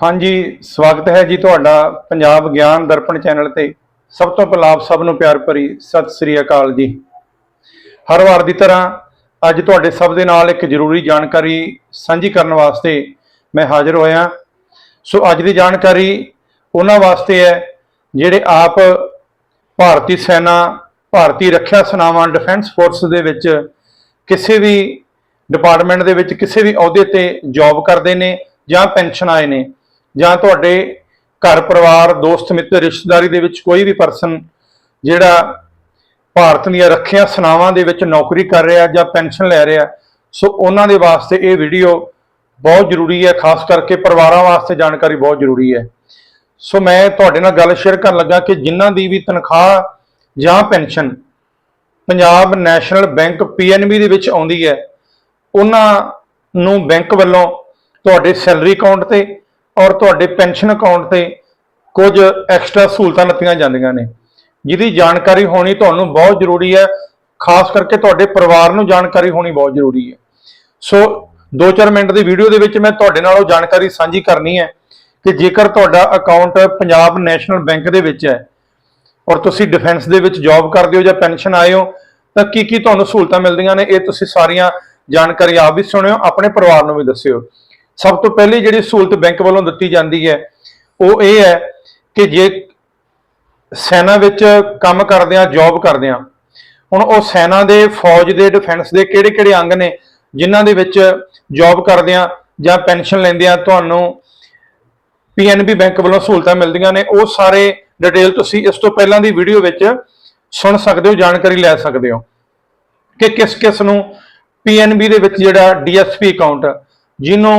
ਹਾਂਜੀ, ਸਵਾਗਤ ਹੈ ਜੀ ਤੁਹਾਡਾ ਪੰਜਾਬ ਗਿਆਨ ਦਰਪਣ ਚੈਨਲ ਤੇ। ਸਭ ਤੋਂ ਪਹਿਲਾਂ ਆਪ ਸਭ ਨੂੰ ਪਿਆਰ ਭਰੀ ਸਤਿ ਸ੍ਰੀ ਅਕਾਲ ਜੀ। ਹਰ ਵਾਰ ਦੀ ਤਰ੍ਹਾਂ ਅੱਜ ਤੁਹਾਡੇ ਸਭ ਦੇ ਨਾਲ ਇੱਕ ਜ਼ਰੂਰੀ ਜਾਣਕਾਰੀ ਸਾਂਝੀ ਕਰਨ ਵਾਸਤੇ ਮੈਂ ਹਾਜ਼ਰ ਹੋਇਆ। ਸੋ ਅੱਜ ਦੀ ਜਾਣਕਾਰੀ ਉਹਨਾਂ ਵਾਸਤੇ ਹੈ ਜਿਹੜੇ ਆਪ ਭਾਰਤੀ ਸੈਨਾ, ਭਾਰਤੀ ਰੱਖਿਆ ਸੈਨਾਵਾਂ ਡਿਫੈਂਸ ਫੋਰਸ ਦੇ ਵਿੱਚ ਕਿਸੇ ਵੀ ਡਿਪਾਰਟਮੈਂਟ ਦੇ ਵਿੱਚ ਕਿਸੇ ਵੀ ਅਹੁਦੇ ਤੇ ਜੌਬ ਕਰਦੇ ਨੇ ਜਾਂ ਪੈਨਸ਼ਨ ਆਏ ਨੇ। ਜਾਂ ਤੁਹਾਡੇ ਘਰ ਪਰਿਵਾਰ, ਦੋਸਤ, ਮਿੱਤਰ, ਰਿਸ਼ਤੇਦਾਰੀ ਦੇ ਵਿੱਚ ਕੋਈ ਵੀ ਪਰਸਨ ਜਿਹੜਾ ਭਾਰਤ ਦੀਆਂ ਰੱਖਿਆ ਸੈਨਾਵਾਂ ਦੇ ਵਿੱਚ ਨੌਕਰੀ ਕਰ ਰਿਹਾ ਜਾਂ ਪੈਨਸ਼ਨ ਲੈ ਰਿਹਾ, ਸੋ ਉਹਨਾਂ ਦੇ ਵਾਸਤੇ ਇਹ ਵੀਡੀਓ ਬਹੁਤ ਜ਼ਰੂਰੀ ਹੈ, ਖਾਸ ਕਰਕੇ ਪਰਿਵਾਰਾਂ ਵਾਸਤੇ ਜਾਣਕਾਰੀ ਬਹੁਤ ਜ਼ਰੂਰੀ ਹੈ। ਸੋ ਮੈਂ ਤੁਹਾਡੇ ਨਾਲ ਗੱਲ ਸ਼ੇਅਰ ਕਰਨ ਲੱਗਾ ਕਿ ਜਿਨ੍ਹਾਂ ਦੀ ਵੀ ਤਨਖਾਹ ਜਾਂ pension Punjab national bank PNB ਦੇ ਵਿੱਚ ਆਉਂਦੀ ਹੈ, ਉਹਨਾਂ ਨੂੰ ਬੈਂਕ ਵੱਲੋਂ ਤੁਹਾਡੇ ਸੈਲਰੀ ਅਕਾਊਂਟ ਤੇ ਔਰ ਤੁਹਾਡੇ ਪੈਨਸ਼ਨ ਅਕਾਊਂਟ ਤੇ ਕੁਝ ਐਕਸਟਰਾ ਸਹੂਲਤਾਂ ਦਿੱਤੀਆਂ ਜਾਂਦੀਆਂ ਨੇ। ਜਿਹਦੀ ਜਾਣਕਾਰੀ ਹੋਣੀ ਤੁਹਾਨੂੰ ਬਹੁਤ ਜ਼ਰੂਰੀ ਹੈ। ਖਾਸ ਕਰਕੇ ਤੁਹਾਡੇ ਪਰਿਵਾਰ ਨੂੰ ਜਾਣਕਾਰੀ ਹੋਣੀ ਬਹੁਤ ਜ਼ਰੂਰੀ ਹੈ। ਸੋ 2-4 ਮਿੰਟ ਦੀ ਵੀਡੀਓ ਦੇ ਵਿੱਚ ਮੈਂ ਤੁਹਾਡੇ ਨਾਲ ਉਹ ਜਾਣਕਾਰੀ ਸਾਂਝੀ ਕਰਨੀ ਹੈ ਕਿ ਜੇਕਰ ਤੁਹਾਡਾ ਅਕਾਊਂਟ ਪੰਜਾਬ ਨੈਸ਼ਨਲ ਬੈਂਕ ਦੇ ਵਿੱਚ ਹੈ ਔਰ ਤੁਸੀਂ ਡਿਫੈਂਸ ਦੇ ਵਿੱਚ ਜੌਬ ਕਰਦੇ ਹੋ ਜਾਂ ਪੈਨਸ਼ਨ ਆਏ ਹੋ, ਤਾਂ ਕੀ ਕੀ ਤੁਹਾਨੂੰ ਸਹੂਲਤਾਂ ਮਿਲਦੀਆਂ ਨੇ, ਇਹ ਤੁਸੀਂ ਸਾਰੀਆਂ ਜਾਣਕਾਰੀ ਆਪ ਵੀ ਸੁਣਿਓ, ਆਪਣੇ ਪਰਿਵਾਰ ਨੂੰ ਵੀ ਦੱਸਿਓ। ਸਭ ਤੋਂ ਪਹਿਲੀ ਜਿਹੜੀ ਸਹੂਲਤ ਬੈਂਕ ਵੱਲੋਂ ਦਿੱਤੀ ਜਾਂਦੀ ਹੈ, ਉਹ ਇਹ ਹੈ ਕਿ ਜੇ ਸੈਨਾ ਵਿੱਚ ਕੰਮ ਕਰਦੇ ਆ ਜੌਬ ਕਰਦੇ ਆ, ਹੁਣ ਉਹ ਸੈਨਾ ਦੇ, ਫੌਜ ਦੇ ਡਿਫੈਂਸ ਦੇ ਕਿਹੜੇ-ਕਿਹੜੇ ਅੰਗ ਨੇ ਜਿਨ੍ਹਾਂ ਦੇ ਵਿੱਚ ਜੌਬ ਕਰਦੇ ਆ ਜਾਂ ਪੈਨਸ਼ਨ ਲੈਂਦੇ ਆ, ਤੁਹਾਨੂੰ ਪੀਐਨਬੀ ਬੈਂਕ ਵੱਲੋਂ ਸਹੂਲਤਾਂ ਮਿਲਦੀਆਂ ਨੇ, ਉਹ ਸਾਰੇ ਡਿਟੇਲ ਤੁਸੀਂ ਇਸ ਤੋਂ ਪਹਿਲਾਂ ਦੀ ਵੀਡੀਓ ਵਿੱਚ ਸੁਣ ਸਕਦੇ ਹੋ, ਜਾਣਕਾਰੀ ਲੈ ਸਕਦੇ ਹੋ ਕਿ ਕਿਸ ਕਿਸ ਨੂੰ ਪੀਐਨਬੀ ਦੇ ਵਿੱਚ ਜਿਹੜਾ ਡੀਐਸਪੀ ਅਕਾਊਂਟ ਜਿਹਨੂੰ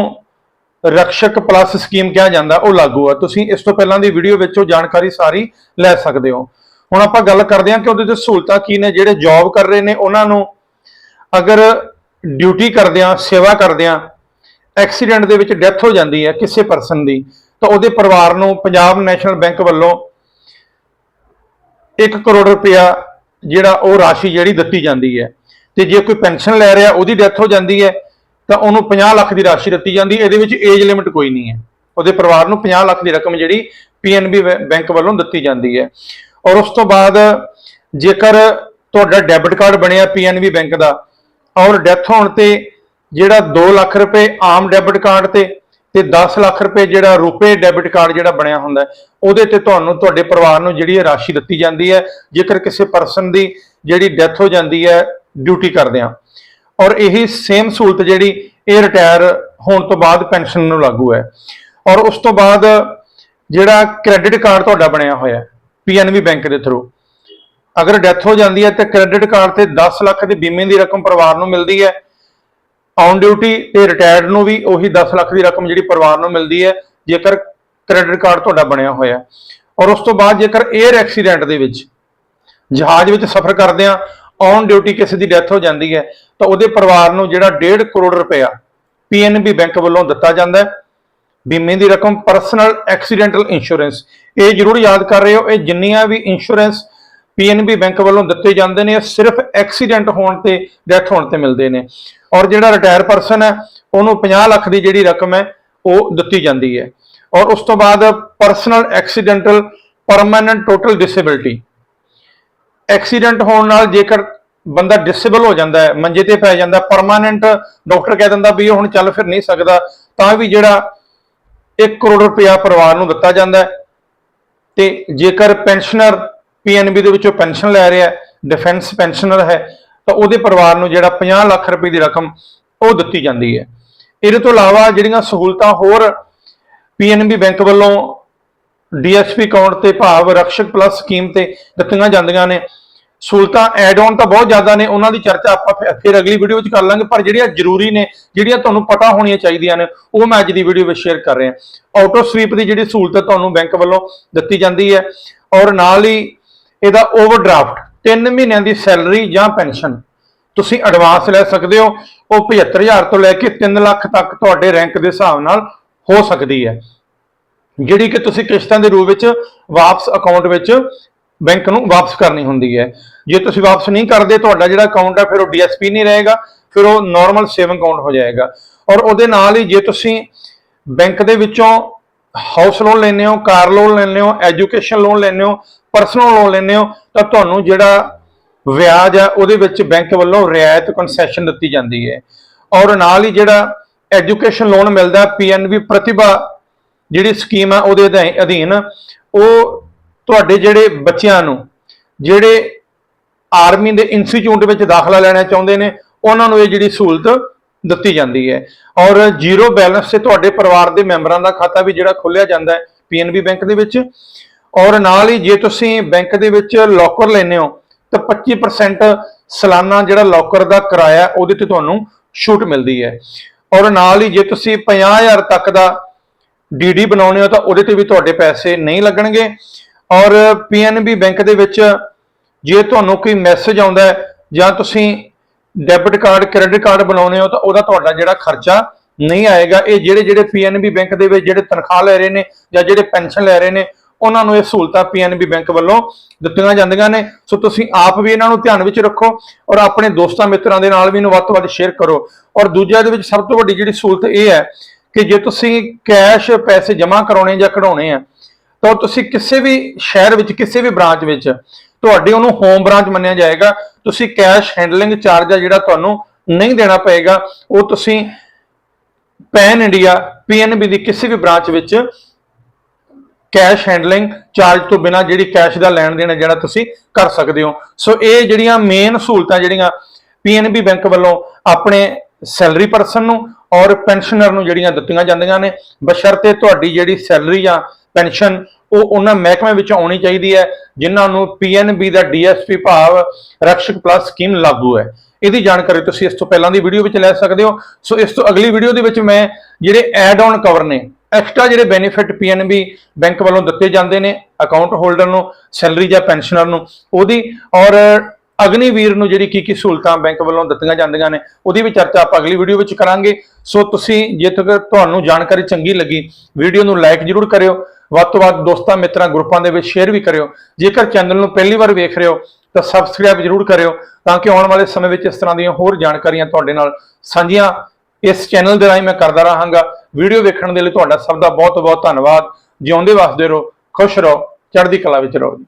ਰਕਸ਼ਕ ਪਲੱਸ ਸਕੀਮ ਕਿਹਾ ਜਾਂਦਾ, ਉਹ ਲਾਗੂ ਆ। ਤੁਸੀਂ ਇਸ ਤੋਂ ਪਹਿਲਾਂ ਦੀ ਵੀਡੀਓ ਵਿੱਚੋਂ ਜਾਣਕਾਰੀ ਸਾਰੀ ਲੈ ਸਕਦੇ ਹੋ। ਹੁਣ ਆਪਾਂ ਗੱਲ ਕਰਦੇ ਹਾਂ ਕਿ ਉਹਦੇ ਤੇ ਸਹੂਲਤਾਂ ਕੀ ਨੇ, ਜਿਹੜੇ ਜੌਬ ਕਰ ਰਹੇ ਨੇ, ਉਹਨਾਂ ਨੂੰ ਅਗਰ ਡਿਊਟੀ ਕਰਦਿਆਂ ਸੇਵਾ ਕਰਦਿਆਂ ਐਕਸੀਡੈਂਟ ਦੇ ਵਿੱਚ ਡੈਥ ਹੋ ਜਾਂਦੀ ਹੈ ਕਿਸੇ ਪਰਸਨ ਦੀ, ਤਾਂ ਉਹਦੇ ਪਰਿਵਾਰ ਨੂੰ ਪੰਜਾਬ ਨੈਸ਼ਨਲ ਬੈਂਕ ਵੱਲੋਂ 1 ਕਰੋੜ ਰੁਪਇਆ ਜਿਹੜਾ ਉਹ ਰਾਸ਼ੀ ਜਿਹੜੀ ਦਿੱਤੀ ਜਾਂਦੀ ਹੈ। ਤੇ ਜੇ ਕੋਈ ਪੈਨਸ਼ਨ ਲੈ ਰਿਹਾ, ਉਹਦੀ ਡੈਥ ਹੋ ਜਾਂਦੀ ਹੈ। ਤਾਂ ਉਹਨੂੰ 50 ਲੱਖ ਦੀ ਰਾਸ਼ੀ ਦਿੱਤੀ ਜਾਂਦੀ, ਇਹਦੇ ਵਿੱਚ ਏਜ ਲਿਮਿਟ ਕੋਈ ਨਹੀਂ ਹੈ। ਉਹਦੇ ਪਰਿਵਾਰ ਨੂੰ 50 ਲੱਖ ਦੀ ਰਕਮ ਜਿਹੜੀ ਪੀਐਨਬੀ ਬੈਂਕ ਵੱਲੋਂ ਦਿੱਤੀ ਜਾਂਦੀ ਹੈ। ਔਰ ਉਸ ਤੋਂ ਬਾਅਦ ਜੇਕਰ ਤੁਹਾਡਾ ਡੈਬਿਟ ਕਾਰਡ ਬਣਿਆ ਪੀਐਨਬੀ ਬੈਂਕ ਦਾ, ਔਰ ਡੈਥ ਹੋਣ ਤੇ ਜਿਹੜਾ 2 ਲੱਖ ਰੁਪਏ ਆਮ ਡੈਬਿਟ ਕਾਰਡ ਤੇ ਤੇ 10 ਲੱਖ ਰੁਪਏ ਜਿਹੜਾ ਰੁਪਏ ਡੈਬਿਟ ਕਾਰਡ ਜਿਹੜਾ ਬਣਿਆ ਹੁੰਦਾ ਉਹਦੇ ਤੇ ਤੁਹਾਨੂੰ ਤੁਹਾਡੇ ਪਰਿਵਾਰ ਨੂੰ ਜਿਹੜੀ ਇਹ ਰਾਸ਼ੀ ਦਿੱਤੀ ਜਾਂਦੀ ਹੈ। ਜੇਕਰ ਕਿਸੇ ਪਰਸਨ ਦੀ ਜਿਹੜੀ ਡੈਥ ਹੋ ਜਾਂਦੀ ਹੈ ਡਿਊਟੀ ਕਰਦਿਆਂ ਔਰ ਇਹੀ ਸੇਮ ਸਹੂਲਤ ਜਿਹੜੀ ਇਹ ਰਿਟਾਇਰ ਹੋਣ ਤੋਂ ਬਾਅਦ ਪੈਨਸ਼ਨ ਨੂੰ ਲਾਗੂ ਹੈ। ਔਰ ਉਸ ਤੋਂ ਬਾਅਦ ਜਿਹੜਾ ਕ੍ਰੈਡਿਟ ਕਾਰਡ ਤੁਹਾਡਾ ਬਣਿਆ ਹੋਇਆ ਹੈ ਪੀਐਨਬੀ ਬੈਂਕ ਦੇ ਥਰੂ ਅਗਰ ਡੈਥ ਹੋ ਜਾਂਦੀ ਹੈ ਤਾਂ ਕ੍ਰੈਡਿਟ ਕਾਰਡ ਤੇ 10 ਲੱਖ ਦੇ ਬੀਮੇ ਦੀ ਰਕਮ ਪਰਿਵਾਰ ਨੂੰ ਮਿਲਦੀ ਹੈ। ਔਨ ਡਿਊਟੀ ਤੇ ਰਿਟਾਇਰਡ ਨੂੰ ਵੀ ਉਹੀ 10 ਲੱਖ ਦੀ ਰਕਮ ਜਿਹੜੀ ਪਰਿਵਾਰ ਨੂੰ ਮਿਲਦੀ ਹੈ, ਜੇਕਰ ਕ੍ਰੈਡਿਟ ਕਾਰਡ ਤੁਹਾਡਾ ਬਣਿਆ ਹੋਇਆ ਔਰ ਉਸ ਤੋਂ ਬਾਅਦ ਜੇਕਰ 에ਅਰ ਐਕਸੀਡੈਂਟ ਦੇ ਵਿੱਚ ਜਹਾਜ਼ ਵਿੱਚ ਸਫ਼ਰ ਕਰਦੇ ਆ ਔਨ ਡਿਊਟੀ ਕਿਸੇ ਦੀ ਡੈਥ ਹੋ ਜਾਂਦੀ ਹੈ, ਤਾਂ ਉਹਦੇ ਪਰਿਵਾਰ ਨੂੰ ਜਿਹੜਾ 1.5 ਕਰੋੜ ਰੁਪਇਆ ਪੀਐਨਬੀ ਬੈਂਕ ਵੱਲੋਂ ਦਿੱਤਾ ਜਾਂਦਾ ਹੈ। ਬੀਮੇ ਦੀ ਰਕਮ ਪਰਸਨਲ ਐਕਸੀਡੈਂਟਲ ਇੰਸ਼ੋਰੈਂਸ ਇਹ ਜ਼ਰੂਰ ਯਾਦ ਕਰ ਰਹੇ ਹੋ, ਇਹ ਜਿੰਨੀਆਂ ਵੀ ਇੰਸ਼ੋਰੈਂਸ ਪੀਐਨਬੀ ਬੈਂਕ ਵੱਲੋਂ ਦਿੱਤੇ ਜਾਂਦੇ ਨੇ ਸਿਰਫ ਐਕਸੀਡੈਂਟ ਹੋਣ ਤੇ ਡੈਥ ਹੋਣ ਤੇ ਮਿਲਦੇ ਨੇ। ਔਰ ਜਿਹੜਾ ਰਿਟਾਇਰ ਪਰਸਨ ਹੈ, ਉਹਨੂੰ 50 ਲੱਖ ਦੀ ਜਿਹੜੀ ਰਕਮ ਹੈ, ਉਹ ਦਿੱਤੀ ਜਾਂਦੀ ਹੈ। ਔਰ ਉਸ ਤੋਂ ਬਾਅਦ personal accidental permanent total disability accident ਹੋਣ ਨਾਲ ਜੇਕਰ ਬੰਦਾ ਡਿਸੇਬਲ ਹੋ ਜਾਂਦਾ ਹੈ, ਮੰਜੇ ਤੇ ਪੈ ਜਾਂਦਾ ਪਰਮਾਨੈਂਟ ਡਾਕਟਰ ਕਹਿ ਦਿੰਦਾ ਵੀ ਇਹ ਹੁਣ ਚੱਲ ਫਿਰ ਨਹੀਂ ਸਕਦਾ, ਤਾਂ ਵੀ ਜਿਹੜਾ 1 ਕਰੋੜ ਰੁਪਇਆ ਪਰਿਵਾਰ ਨੂੰ ਦਿੱਤਾ ਜਾਂਦਾ ਹੈ। ਤੇ ਜੇਕਰ ਪੈਨਸ਼ਨਰ ਪੀਐਨਬੀ ਦੇ ਵਿੱਚੋਂ ਪੈਨਸ਼ਨ ਲੈ ਰਿਹਾ ਹੈ ਡਿਫੈਂਸ ਪੈਨਸ਼ਨਰ ਹੈ, ਤਾਂ ਉਹਦੇ ਪਰਿਵਾਰ ਨੂੰ ਜਿਹੜਾ 50 ਲੱਖ ਰੁਪਏ ਦੀ ਰਕਮ ਉਹ ਦਿੱਤੀ ਜਾਂਦੀ ਹੈ। ਇਹਦੇ ਤੋਂ ਇਲਾਵਾ ਜਿਹੜੀਆਂ ਸਹੂਲਤਾਂ ਹੋਰ ਪੀਐਨਬੀ ਬੈਂਕ ਵੱਲੋਂ ਡੀਐਸਪੀ ਅਕਾਊਂਟ ਤੇ ਭਾਵ ਰਕਸ਼ਕ ਪਲੱਸ ਸਕੀਮ ਤੇ ਦਿੱਤੀਆਂ ਜਾਂਦੀਆਂ ਨੇ। ਸਹੂਲਤਾਂ ਐਡ ਆਨ ਤਾਂ ਬਹੁਤ ਜ਼ਿਆਦਾ ਨੇ, ਉਹਨਾਂ ਦੀ ਚਰਚਾ ਆਪਾਂ ਫਿਰ- ਅਗਲੀ ਵੀਡੀਓ ਵਿੱਚ ਕਰ ਲਾਂਗੇ, ਪਰ ਜਿਹੜੀਆਂ ਜ਼ਰੂਰੀ ਨੇ, ਜਿਹੜੀਆਂ ਤੁਹਾਨੂੰ ਪਤਾ ਹੋਣੀਆਂ ਚਾਹੀਦੀਆਂ ਨੇ, ਉਹ ਮੈਂ ਅੱਜ ਦੀ ਵੀਡੀਓ ਵਿੱਚ ਸ਼ੇਅਰ ਕਰ ਰਿਹਾ। ਆਟੋ ਸਵੀਪ ਦੀ ਜਿਹੜੀ ਸਹੂਲਤ ਤੁਹਾਨੂੰ ਬੈਂਕ ਵੱਲੋਂ ਦਿੱਤੀ ਜਾਂਦੀ ਹੈ, ਔਰ ਨਾਲ ਹੀ ਇਹਦਾ ਓਵਰਡਰਾਫਟ 3 ਮਹੀਨਿਆਂ ਦੀ ਸੈਲਰੀ ਜਾਂ ਪੈਨਸ਼ਨ ਤੁਸੀਂ ਐਡਵਾਂਸ ਲੈ ਸਕਦੇ ਹੋ, ਉਹ 75000 ਤੋਂ ਲੈ ਕੇ 3 ਲੱਖ ਤੱਕ ਤੁਹਾਡੇ ਰੈਂਕ ਦੇ ਹਿਸਾਬ ਨਾਲ ਹੋ ਸਕਦੀ ਹੈ। ਜਿਹੜੀ ਕਿ ਤੁਸੀਂ ਕਿਸ਼ਤਾਂ ਦੇ ਰੂਪ ਵਿੱਚ ਵਾਪਸ ਅਕਾਊਂਟ ਵਿੱਚ ਬੈਂਕ ਨੂੰ ਵਾਪਸ ਕਰਨੀ ਹੁੰਦੀ ਹੈ। ਜੇ ਤੁਸੀਂ ਵਾਪਸ ਨਹੀਂ ਕਰਦੇ, ਤੁਹਾਡਾ ਜਿਹੜਾ ਅਕਾਊਂਟ ਹੈ ਫਿਰ ਉਹ ਡੀਐਸਪੀ ਨਹੀਂ ਰਹੇਗਾ, ਫਿਰ ਉਹ ਨਾਰਮਲ ਸੇਵਿੰਗ ਅਕਾਊਂਟ ਹੋ ਜਾਏਗਾ। ਔਰ ਉਹਦੇ ਨਾਲ ਹੀ ਜੇ ਤੁਸੀਂ ਬੈਂਕ ਦੇ ਵਿੱਚੋਂ ਹਾਊਸ ਲੋਨ ਲੈਂਦੇ ਹੋ, ਕਾਰ ਲੋਨ ਲੈਂਦੇ ਹੋ ਐਜੂਕੇਸ਼ਨ ਲੋਨ ਲੈਂਦੇ ਹੋ ਪਰਸਨਲ ਲੋਨ ਲੈਂਦੇ ਹੋ, ਤਾਂ ਤੁਹਾਨੂੰ ਜਿਹੜਾ ਵਿਆਜ ਆ, ਉਹਦੇ ਵਿੱਚ ਬੈਂਕ ਵੱਲੋਂ ਰਿਆਇਤ ਕਨਸੈਸ਼ਨ ਦਿੱਤੀ ਜਾਂਦੀ ਹੈ। ਔਰ ਨਾਲ ਹੀ ਜਿਹੜਾ ਐਜੂਕੇਸ਼ਨ ਲੋਨ ਮਿਲਦਾ ਪੀਐਨਬੀ ਪ੍ਰਤਿਭਾ ਜਿਹੜੀ ਸਕੀਮ ਆ ਉਹਦੇ ਅਧੀ- ਅਧੀਨ, ਉਹ ਤੁਹਾਡੇ ਜਿਹੜੇ ਬੱਚਿਆਂ ਨੂੰ, ਜਿਹੜੇ ਆਰਮੀ ਦੇ ਇੰਸਟੀਚਿਊਟ ਵਿੱਚ ਦਾਖਲਾ ਲੈਣਾ ਚਾਹੁੰਦੇ ਨੇ, ਉਹਨਾਂ ਨੂੰ ਇਹ ਜਿਹੜੀ ਸਹੂਲਤ ਦਿੱਤੀ ਜਾਂਦੀ ਹੈ। ਔਰ ਜ਼ੀਰੋ ਬੈਲੈਂਸ ਤੇ ਤੁਹਾਡੇ ਪਰਿਵਾਰ ਦੇ ਮੈਂਬਰਾਂ ਦਾ ਖਾਤਾ ਵੀ ਜਿਹੜਾ ਖੋਲਿਆ ਜਾਂਦਾ ਹੈ ਪੀਐਨਬੀ ਬੈਂਕ ਦੇ ਵਿੱਚ। ਔਰ ਨਾਲ ਹੀ ਜੇ ਤੁਸੀਂ ਬੈਂਕ ਦੇ ਵਿੱਚ ਲੋਕਰ ਲੈਨੇ ਹੋ, ਤਾਂ 25% ਸਾਲਾਨਾ ਜਿਹੜਾ ਲੋਕਰ ਦਾ ਕਿਰਾਇਆ ਉਹਦੇ ਤੇ ਤੁਹਾਨੂੰ ਛੂਟ ਮਿਲਦੀ ਹੈ। ਔਰ ਨਾਲ ਹੀ ਜੇ ਤੁਸੀਂ 50000 ਤੱਕ ਦਾ ਡੀਡੀ ਬਣਾਉਣੇ ਹੋ ਤਾਂ ਉਹਦੇ ਤੇ ਵੀ ਤੁਹਾਡੇ ਪੈਸੇ ਨਹੀਂ ਲੱਗਣਗੇ। ਔਰ ਪੀਐਨਬੀ ਬੈਂਕ ਦੇ ਵਿੱਚ ਜੇ ਤੁਹਾਨੂੰ ਕੋਈ ਮੈਸੇਜ ਆਉਂਦਾ ਜਾਂ ਤੁਸੀਂ ਡੈਬਿਟ ਕਾਰਡ, ਕ੍ਰੈਡਿਟ ਕਾਰਡ ਬਣਾਉਣੇ ਹੋ ਤਾਂ ਉਹਦਾ ਤੁਹਾਡਾ ਜਿਹੜਾ ਖਰਚਾ ਨਹੀਂ ਆਏਗਾ। ਇਹ ਜਿਹੜੇ ਜਿਹੜੇ ਪੀਐਨਬੀ ਬੈਂਕ ਦੇ ਵਿੱਚ ਜਿਹੜੇ ਤਨਖਾਹ ਲੈ ਰਹੇ ਨੇ ਜਾਂ ਜਿਹੜੇ ਪੈਨਸ਼ਨ ਲੈ ਰਹੇ ਨੇ, ਉਹਨਾਂ ਨੂੰ ਇਹ ਸਹੂਲਤਾਂ ਪੀਐਨਬੀ ਬੈਂਕ ਵੱਲੋਂ ਦਿੱਤੀਆਂ ਜਾਂਦੀਆਂ ਨੇ। ਸੋ ਤੁਸੀਂ ਆਪ ਵੀ ਇਹਨਾਂ ਨੂੰ ਧਿਆਨ ਵਿੱਚ ਰੱਖੋ ਔਰ ਆਪਣੇ ਦੋਸਤਾਂ ਮਿੱਤਰਾਂ ਦੇ ਨਾਲ ਵੀ ਇਹਨੂੰ ਵੱਧ ਤੋਂ ਵੱਧ ਸ਼ੇਅਰ ਕਰੋ। ਔਰ ਦੂਜਾ ਇਹਦੇ ਵਿੱਚ ਸਭ ਤੋਂ ਵੱਡੀ ਜਿਹੜੀ ਸਹੂਲਤ ਇਹ ਹੈ ਕਿ ਜੇ ਤੁਸੀਂ ਕੈਸ਼ ਪੈਸੇ ਜਮ੍ਹਾਂ ਕਰਾਉਣੇ ਜਾਂ ਕਢਾਉਣੇ ਆ, ਤਾਂ ਉਹ ਤੁਸੀਂ ਕਿਸੇ ਵੀ ਸ਼ਹਿਰ ਵਿੱਚ, ਕਿਸੇ ਵੀ ਬ੍ਰਾਂਚ ਵਿੱਚ, ਤੁਹਾਡੇ ਉਹਨੂੰ ਹੋਮ ਬ੍ਰਾਂਚ ਮੰਨਿਆ ਜਾਏਗਾ, ਤੁਸੀਂ ਕੈਸ਼ ਹੈਂਡਲਿੰਗ ਚਾਰਜ ਆ ਜਿਹੜਾ ਤੁਹਾਨੂੰ ਨਹੀਂ ਦੇਣਾ ਪਏਗਾ, ਉਹ ਤੁਸੀਂ ਪੈਨ ਇੰਡੀਆ ਪੀਐਨਬੀ ਦੀ ਕਿਸੇ ਵੀ ਬ੍ਰਾਂਚ ਵਿੱਚ ਕੈਸ਼ ਹੈਂਡਲਿੰਗ ਚਾਰਜ ਤੋਂ ਬਿਨਾ ਜਿਹੜੀ ਕੈਸ਼ ਦਾ ਲੈਣ ਦੇਣ ਹੈ ਜਿਹੜਾ ਤੁਸੀਂ ਕਰ ਸਕਦੇ ਹੋ। ਸੋ ਇਹ ਜਿਹੜੀਆਂ ਮੇਨ ਸਹੂਲਤਾਂ ਜਿਹੜੀਆਂ ਪੀਐਨਬੀ ਬੈਂਕ ਵੱਲੋਂ ਆਪਣੇ ਸੈਲਰੀ ਪਰਸਨ ਨੂੰ ਔਰ ਪੈਨਸ਼ਨਰ ਨੂੰ ਜਿਹੜੀਆਂ ਦਿੱਤੀਆਂ ਜਾਂਦੀਆਂ ਨੇ, ਬਸ਼ਰਤੇ ਤੁਹਾਡੀ ਜਿਹੜੀ ਸੈਲਰੀ ਆ ਪੈਨਸ਼ਨ, ਉਹ ਉਹਨਾਂ ਮਹਿਕਮੇ ਵਿੱਚ ਆਉਣੀ ਚਾਹੀਦੀ ਹੈ, ਜਿਨ੍ਹਾਂ ਨੂੰ ਪੀਐਨਬੀ ਦਾ ਡੀਐਸਪੀ ਭਾਵ ਰਕਸ਼ਕ ਪਲੱਸ ਸਕੀਮ ਲਾਗੂ ਹੈ। ਇਹਦੀ ਜਾਣਕਾਰੀ ਤੁਸੀਂ ਇਸ ਤੋਂ ਪਹਿਲਾਂ ਦੀ ਵੀਡੀਓ ਵਿੱਚ ਲੈ ਸਕਦੇ ਹੋ। ਸੋ ਇਸ ਤੋਂ ਅਗਲੀ ਵੀਡੀਓ ਦੇ ਵਿੱਚ ਮੈਂ ਜਿਹੜੇ ਐਡ ਆਨ ਕਵਰ ਨੇ ਐਕਸਟਰਾ ਜਿਹੜੇ ਬੈਨੀਫਿਟ ਪੀਐਨਬੀ ਬੈਂਕ ਵੱਲੋਂ ਦਿੱਤੇ ਜਾਂਦੇ ਨੇ ਅਕਾਊਂਟ ਹੋਲਡਰ ਨੂੰ, ਸੈਲਰੀ ਜਾਂ ਪੈਨਸ਼ਨਰ ਨੂੰ, ਉਹਦੀ ਔਰ ਅਗਨੀਵੀਰ ਨੂੰ ਜਿਹੜੀ ਕੀ ਕੀ ਸਹੂਲਤਾਂ ਬੈਂਕ ਵੱਲੋਂ ਦਿੱਤੀਆਂ ਜਾਂਦੀਆਂ ਨੇ, ਉਹਦੀ ਵੀ ਚਰਚਾ ਆਪਾਂ ਅਗਲੀ ਵੀਡੀਓ ਵਿੱਚ ਕਰਾਂਗੇ। ਸੋ ਤੁਸੀਂ ਜੇ ਤੱਕ ਤੁਹਾਨੂੰ ਜਾਣਕਾਰੀ ਚੰਗੀ ਲੱਗੀ, ਵੀਡੀਓ ਨੂੰ ਲਾਈਕ ਜ਼ਰੂਰ ਕਰਿਓ। ਵੱਧ ਤੋਂ ਵੱਧ ਦੋਸਤਾਂ ਮਿੱਤਰਾਂ ਗਰੁੱਪਾਂ ਦੇ ਵਿੱਚ ਸ਼ੇਅਰ ਵੀ ਕਰਿਓ। ਜੇਕਰ ਚੈਨਲ ਨੂੰ ਪਹਿਲੀ ਵਾਰ ਵੇਖ ਰਹੇ ਹੋ, ਤਾਂ ਸਬਸਕ੍ਰਾਈਬ ਜ਼ਰੂਰ ਕਰਿਓ, ਤਾਂ ਕਿ ਆਉਣ ਵਾਲੇ ਸਮੇਂ ਵਿੱਚ ਇਸ ਤਰ੍ਹਾਂ ਦੀਆਂ ਹੋਰ ਜਾਣਕਾਰੀਆਂ ਤੁਹਾਡੇ ਨਾਲ ਸਾਂਝੀਆਂ ਇਸ ਚੈਨਲ ਦੇ ਰਾਹੀਂ ਮੈਂ ਕਰਦਾ ਰਹਾਂਗਾ। ਵੀਡੀਓ ਵੇਖਣ ਦੇ ਲਈ ਤੁਹਾਡਾ ਸਭ ਦਾ ਬਹੁਤ ਬਹੁਤ ਧੰਨਵਾਦ। ਜਿਉਂਦੇ ਵਸਦੇ ਰਹੋ, ਖੁਸ਼ ਰਹੋ, ਚੜ੍ਹਦੀ ਕਲਾ ਵਿੱਚ ਰਹੋ ਜੀ।